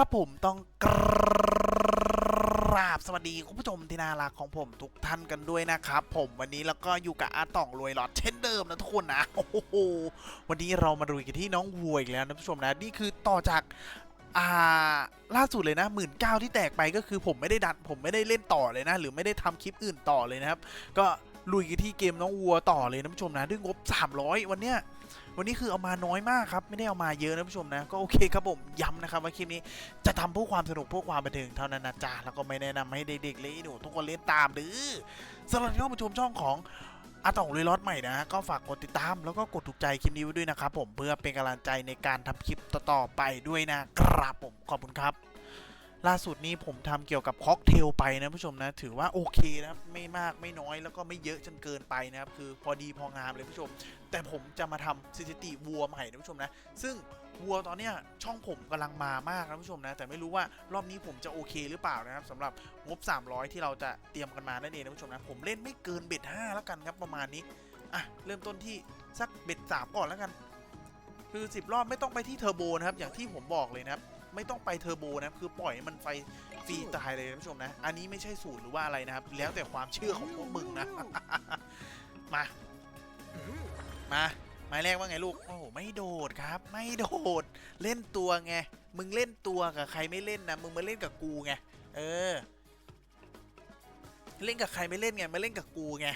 ครับผมต้องกราบสวัสดีคุณผู้ชมที่น่ารักของผมทุกท่านกันด้วยนะครับ ผมวันนี้แล้วก็อยู่กับอาต่องรวยหลอดเช่นเดิมนะทุกคนนะโอ้โหวันนี้เรามาดูกันที่น้องวัวอีกแล้วนะผู้ชมนะนี่คือต่อจากอ่าล่าสุดเลยนะหมื่นเก้าที่แตกไปก็คือผมไม่ได้ดันผมไม่ได้เล่นต่อเลยนะ หรือไม่ได้ทำคลิปอื่นต่อเลยนะครับ ก็ ลุยกันที่เกมน้องวัวต่อเลยนะผู้ชมนะด้วยงบ 300 วันเนี้ยวันนี้คือเอามาน้อยมากครับ ไม่ได้เอามาเยอะนะผู้ชมนะ ก็โอเคครับผมย้ำนะครับว่าคลิปนี้จะทำเพื่อความสนุกเพื่อความบันเทิงเท่านั้นนะจ๊ะแล้วก็ไม่แนะนำให้เด็กๆเล่นหนูทุกคนเล่นตามดื้อสำหรับที่เข้ามาชมช่องของอาต่องเลยรอดใหม่นะ ก็ฝากกดติดตามแล้วก็กดถูกใจคลิปนี้ไว้ด้วยนะครับผมเพื่อเป็นกำลังใจในการทำคลิปต่อๆไปด้วยนะครับผมขอบคุณครับ ล่าสุดนี้ผมทำเกี่ยวกับค็อกเทลไปนะผู้ชมนะ ถือว่าโอเคนะครับไม่มากไม่น้อยแล้วก็ไม่เยอะจนเกินไปนะครับ คือพอดีพองามเลยผู้ชม แต่ผมจะมาทำสถิติวัวใหม่นะผู้ชมนะ ซึ่งวัวตอนเนี้ยช่องผมกำลังมามากนะผู้ชมนะ แต่ไม่รู้ว่ารอบนี้ผมจะโอเคหรือเปล่านะครับสำหรับงบ 300 ที่เราจะเตรียมกันมานั่นเองนะผู้ชมนะผมเล่นไม่เกินเบ็ด5แล้วกันครับประมาณนี้อะเริ่มต้นที่สักเบ็ด3ก่อนแล้วกัน คือ 10 รอบไม่ต้องไปที่เทอร์โบนะครับอย่างที่ผมบอกเลยนะครับ ไม่ต้องไปเทอร์โบนะคือปล่อยให้มันไฟฟรีตายเลยนะผู้ชมนะ อันนี้ไม่ใช่สูตรหรือว่าอะไรนะครับ แล้วแต่ความเชื่อของพวกมึงนะ มา มาไม้แรกว่าไงลูก โอ้ไม่โดดครับ ไม่โดด เล่นตัวไง มึงเล่นตัวกับใครไม่เล่นนะ มึงมาเล่นกับกูไง เออ เล่นกับใครไม่เล่นไง มาเล่นกับกูไง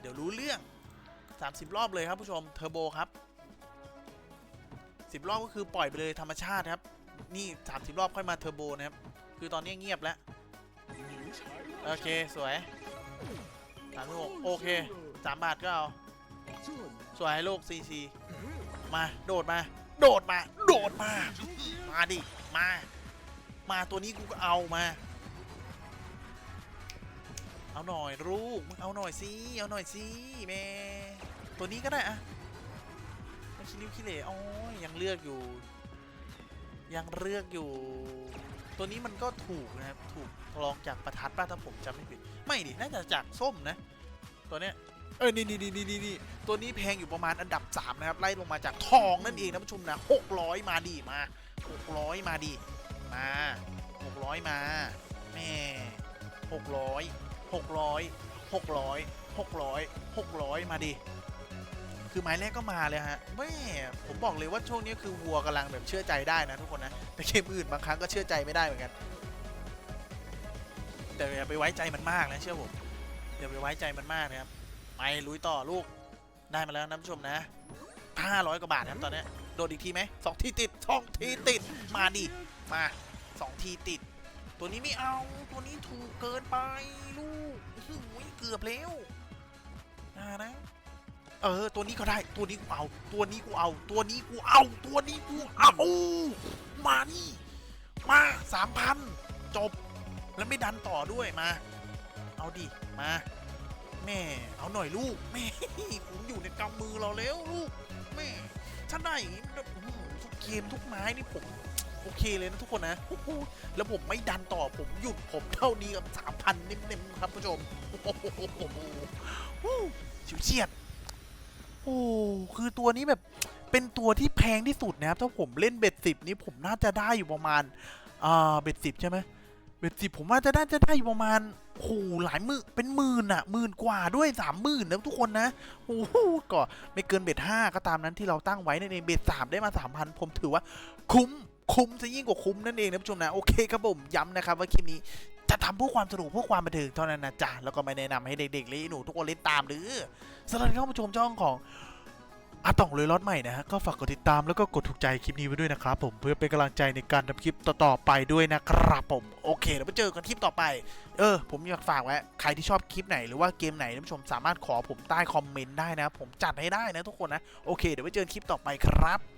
เดี๋ยวรู้เรื่อง 30 รอบเลยครับผู้ชม เทอร์โบครับ 10รอบก็คือปล่อยไปเลยธรรมชาติครับ นี่ 30 รอบค่อยมาเทอร์โบนะครับ คือตอนนี้เงียบแล้ว โอเค สวยสามสิบหกโอเคสามบาทก็เอา สวยลูกซีซีมา โดดมา โดดมา โดดมา มาดิ มา มาตัวนี้กูก็เอามา เอาหน่อยลูกมึงเอาหน่อยสิ เอาหน่อยสิแม่ตัวนี้ก็ได้อะ คิดริ้วคิเหล่อ๋อยังเลือกอยู่ ยังเลือกอยู่ ตัวนี้มันก็ถูกนะครับ ถูกลองจากประทัดป้าถ้าผมจำไม่ผิด ไม่ดิ น่าจะจากส้มนะ ตัวเนี้ย เออ นี่นี่นี่นี่นี่ตัวนี้แพงอยู่ประมาณอันดับ 3 นะครับ ไล่ลงมาจากทองนั่นเองนะผู้ชมนะ600 มาดีมา600 มาดีมา600 มาแม่600 600 600 600 600 มาดิ คือไม้แรกก็มาเลยฮะแม่ผมบอกเลยว่าช่วงนี้คือวัวกำลังแบบเชื่อใจได้นะทุกคนนะแต่เกมอื่นบางครั้งก็เชื่อใจไม่ได้เหมือนกัน แต่อย่าไปไว้ใจมันมากนะเชื่อผมอย่าไปไว้ใจมันมากนะครับไปลุยต่อลูกได้มาแล้วนะผู้ชมนะ500กว่าบาทครับตอนนี้โดดอีกทีไหมสองทีติดสองทีติดมาดิมาสองทีติด ตัวนี้ไม่เอาตัวนี้ถูกเกินไปลูกโอ้โหเกือบแล้วนะนะ ออ ตัวนี้ก็ได้ ตัวนี้กูเอา ตัวนี้กูเอา ตัวนี้กูเอา ตัวนี้กูเอา มานี่ มาสามพันจบ แล้วไม่ดันต่อด้วยมา เอาดิ มา แม่ เอาหน่อยลูก แม่ผมอยู่ในกำมือเราแล้วลูก แม่ถ้าได้อย่างนี้แบบอื้อหือทุกเกมทุกไม้นี่ผมโอเคเลยนะทุกคนนะแล้วผมไม่ดันต่อผมหยุดผมเท่านี้กับสามพันนิ่มๆครับผู้ชมโอ้โหฮู้ฉิวเฉียด โอ้คือตัวนี้แบบเป็นตัวที่แพงที่สุดนะครับ ถ้าผมเล่นเบ็ดสิบนี้ผมน่าจะได้อยู่ประมาณอ่าเบ็ดสิบใช่ไหมเบ็ดสิบผมว่าจะได้จะได้อยู่ประมาณโอ้โหหลายมื่นเป็นหมื่นอะหมื่นกว่าด้วยสามหมื่นนะทุกคนนะโอ้โหก็ไม่เกินเบ็ดห้าก็ตามนั้นที่เราตั้งไว้นั่นเองเบ็ดสามได้มาสามพันผมถือว่าคุ้มคุ้มซะยิ่งกว่าคุ้มนั่นเองนะผู้ชมนะโอเคครับผมย้ำนะครับว่าคลิปนี้ จะทำเพื่อความสนุกเพื่อความบันเทิงเท่านั้นนะจ๊ะ แล้วก็ไม่แนะนำให้เด็กๆเล่นหนูทุกคนเล่นตามหรือสำหรับที่เข้ามาชมช่องของอาต่องเลยรถใหม่นะฮะ ก็ฝากกดติดตามแล้วก็กดถูกใจคลิปนี้ไว้ด้วยนะครับผมเพื่อเป็นกำลังใจในการทำคลิปต่อๆไปด้วยนะครับผม โอเคเดี๋ยวไปเจอกันคลิปต่อไป เออ ผมอยากฝากไว้ใครที่ชอบคลิปไหนหรือว่าเกมไหนท่านผู้ชมสามารถขอผมใต้คอมเมนต์ได้นะ ผมจัดให้ได้นะทุกคนนะโอเคเดี๋ยวไปเจอกันคลิปต่อไปครับ